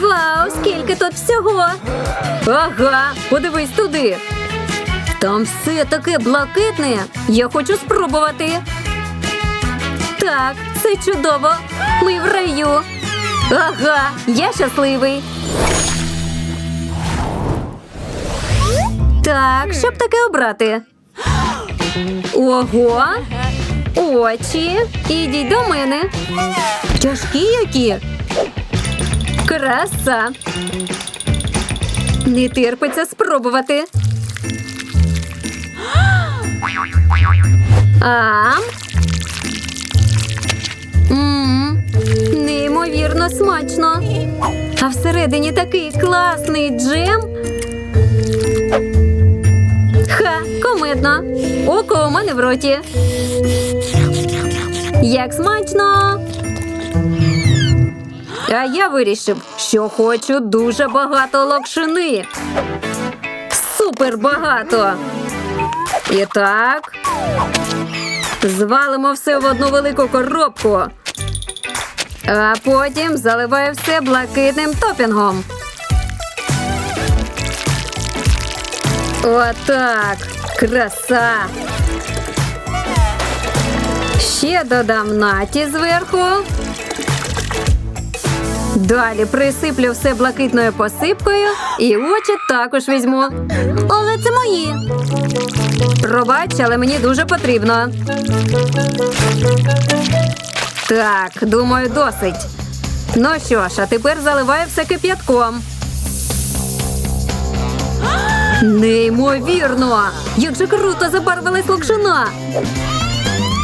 Вау, скільки тут всього! Ага, подивись туди. Там все таке блакитне. Я хочу спробувати. Так, це чудово. Ми в раю. Ага, я щасливий. Так, щоб таке обрати. Ого. Очі. Ідіть до мене. Тяжкі які. Краса. Не терпиться спробувати. Ам. Неймовірно смачно. А всередині такий класний джем. Ха, комедно. Око у мене в роті. Як смачно. А я вирішив, що хочу дуже багато локшини. Супер багато. І так. Звалимо все в одну велику коробку. А потім заливаю все блакитним топінгом. Отак. Краса. Ще додам наті зверху. Далі присиплю все блакитною посипкою і очі також візьму. Але це мої. Пробач, але мені дуже потрібно. Так, думаю, досить. Ну що ж, а тепер заливаю все кип'ятком. Неймовірно! Як же круто забарвилась локшина!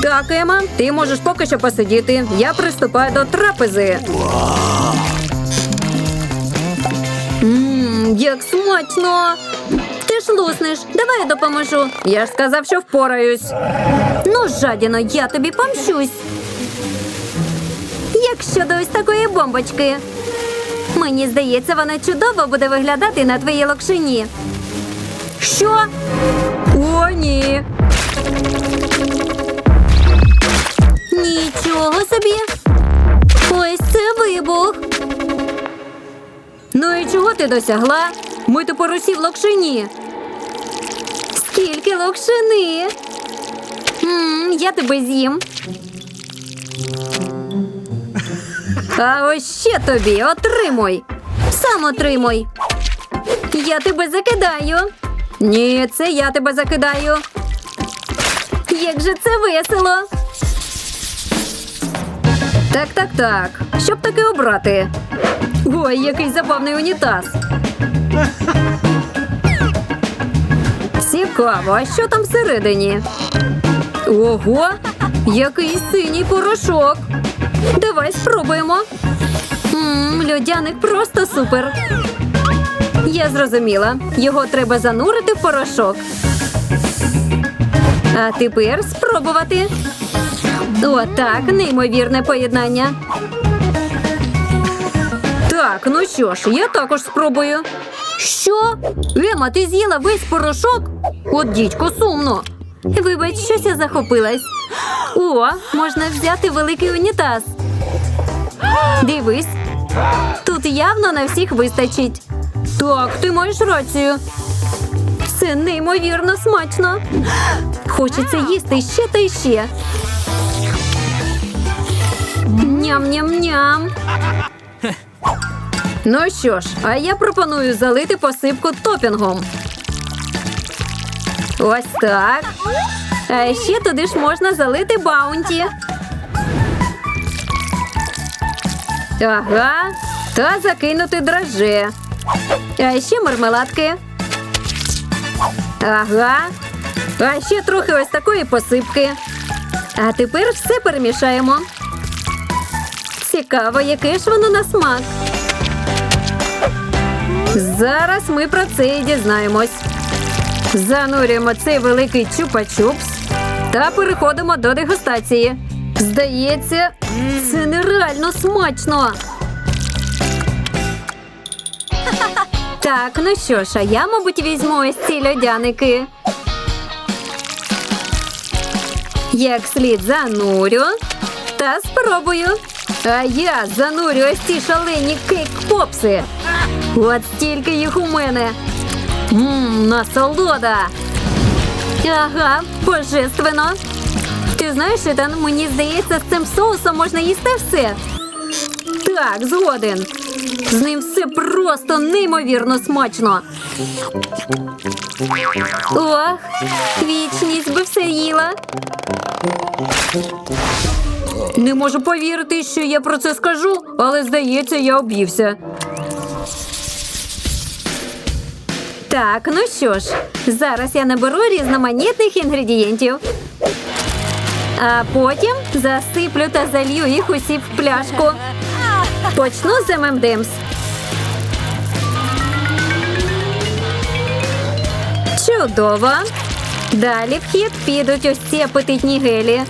Так, Ема, ти можеш поки що посидіти. Я приступаю до трапези. Як смачно! Ти ж луснеш, давай я допоможу. Я ж сказав, що впораюсь. Ну, жадіно, я тобі помщусь. Як щодо ось такої бомбочки. Мені здається, вона чудово буде виглядати на твоїй локшині. Що? О, ні. Нічого собі. Ось це вибух. Ну і чого ти досягла? Ми тепер усі в локшині. Скільки локшини? м я тебе з'їм. А ось ще тобі отримуй. Сам отримуй. Я тебе закидаю. Ні, це я тебе закидаю. Як же це весело. Так, так, так. Щоб таки обрати. Ой, який забавний унітаз. Цікаво, а що там всередині? Ого, який синій порошок. Давай спробуємо. Мм, льодяник просто супер. Я зрозуміла. Його треба занурити в порошок. А тепер спробувати. Отак, неймовірне поєднання. Так, ну що ж, я також спробую. Що? Ема, ти з'їла весь порошок? От дідько, сумно. Вибач, щось я захопилась. О, можна взяти великий унітаз. Дивись. Тут явно на всіх вистачить. Так, ти маєш рацію. Це неймовірно смачно. Хочеться їсти ще та ще. Ням-ням-ням. Ну що ж, а я пропоную залити посипку топінгом. Ось так. А ще туди ж можна залити баунті. Ага. Та закинути драже. А ще мармеладки. Ага. А ще трохи ось такої посипки. А тепер все перемішаємо. Цікаво, яке ж воно на смак. Зараз ми про це і дізнаємось. Занурюємо цей великий чупа-чупс та переходимо до дегустації. Здається, це нереально смачно. Так, ну що ж, а я, мабуть, візьму ось ці льодяники. Як слід занурю та спробую. А я занурю ось ці шалені кейк-попси. От стільки їх у мене. Ммм, насолода. Ага, божественно. Ти знаєш, Ітан, мені здається, з цим соусом можна їсти все. Так, згоден. З ним все просто неймовірно смачно. Ох, вічність би все їла. Не можу повірити, що я про це скажу, але здається, я об'ївся. Так, ну що ж, зараз я наберу різноманітних інгредієнтів. А потім засиплю та залью їх усі в пляшку. Почну з ММДМС. Чудово. Далі в хід підуть ось ці апетитні гелі.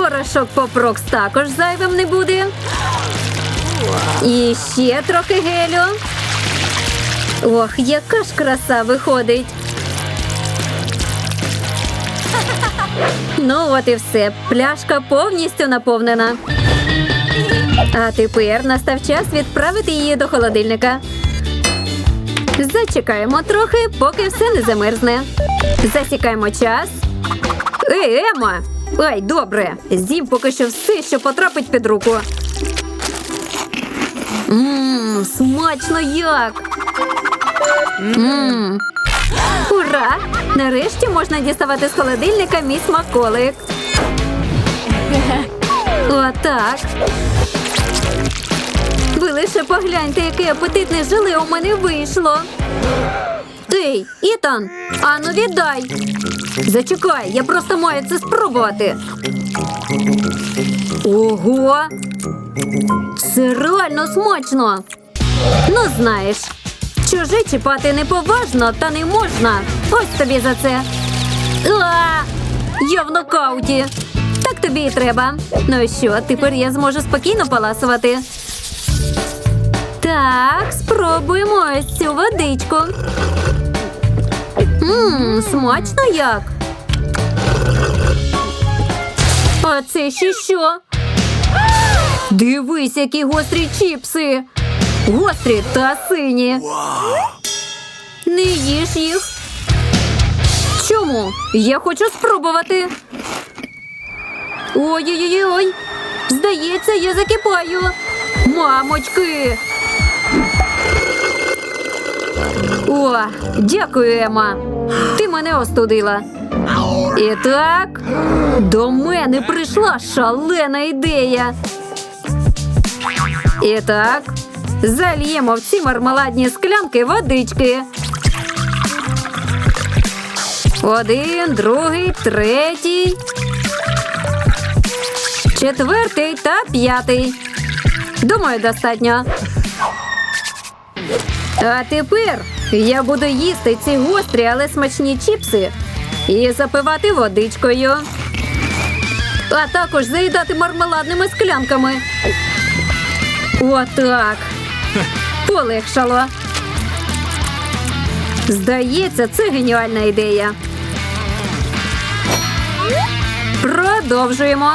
Порошок попрокс також зайвим не буде. І ще трохи гелю. Ох, яка ж краса виходить. Ну, от і все. Пляшка повністю наповнена. А тепер настав час відправити її до холодильника. Зачекаємо трохи, поки все не замерзне. Засікаємо час. Ей, Ема! Ай, добре. З'їм поки що все, що потрапить під руку. Ммм, смачно як. Ммм. Ура! Нарешті можна діставати з холодильника мій смаколик. Отак. Ви лише погляньте, яке апетитне желе у мене вийшло. Ей, Ітан, ану віддай. Зачекай, я просто маю це спробувати. Ого! Це реально смачно. Ну, знаєш, чуже чіпати неповажно та не можна. Ось тобі за це. А, я в нокауті. Так тобі і треба. Ну що, тепер я зможу спокійно поласувати. Так, спробуємо ось цю водичку. Ммм, смачно як. А це ще що? Дивись, які гострі чіпси. Гострі та сині. Не їж їх. Чому? Я хочу спробувати. Ой-ой-ой. Здається, я закипаю. Мамочки. О, дякую, Ема. Ти мене остудила. І так, до мене прийшла шалена ідея. І так, зальємо в ці мармеладні склянки водички. Один, другий, третій, четвертий та п'ятий. Думаю, достатньо. А тепер я буду їсти ці гострі, але смачні чіпси і запивати водичкою. А також заїдати мармеладними склянками. Отак. Полегшало. Здається, це геніальна ідея. Продовжуємо.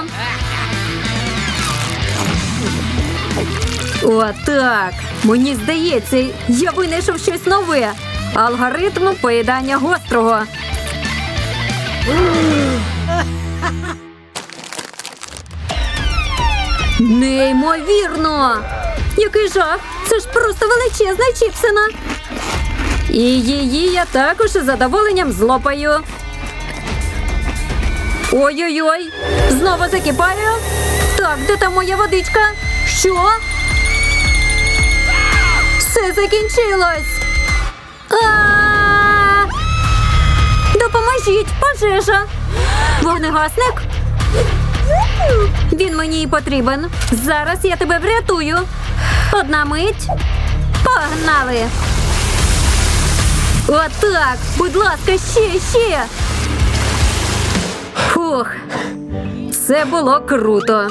Отак. Мені здається, я винайшов щось нове. Алгоритм поїдання гострого. Неймовірно! Який жах! Це ж просто величезна чіпсина. І її я також із задоволенням злопаю. Ой-ой-ой! Знову закипаю. Так, де там моя водичка? Що? Все закінчилось. Допоможіть, пожежа. Вогнегасник. Він мені і потрібен. Зараз я тебе врятую. Одна мить. Погнали. Отак. Будь ласка, ще, ще. Фух. Це було круто.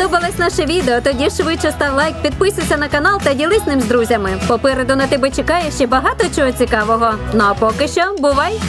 Сподобалось наше відео? Тоді швидше став лайк, підписуйся на канал та ділись ним з друзями. Попереду на тебе чекає ще багато чого цікавого. Ну а поки що, бувай!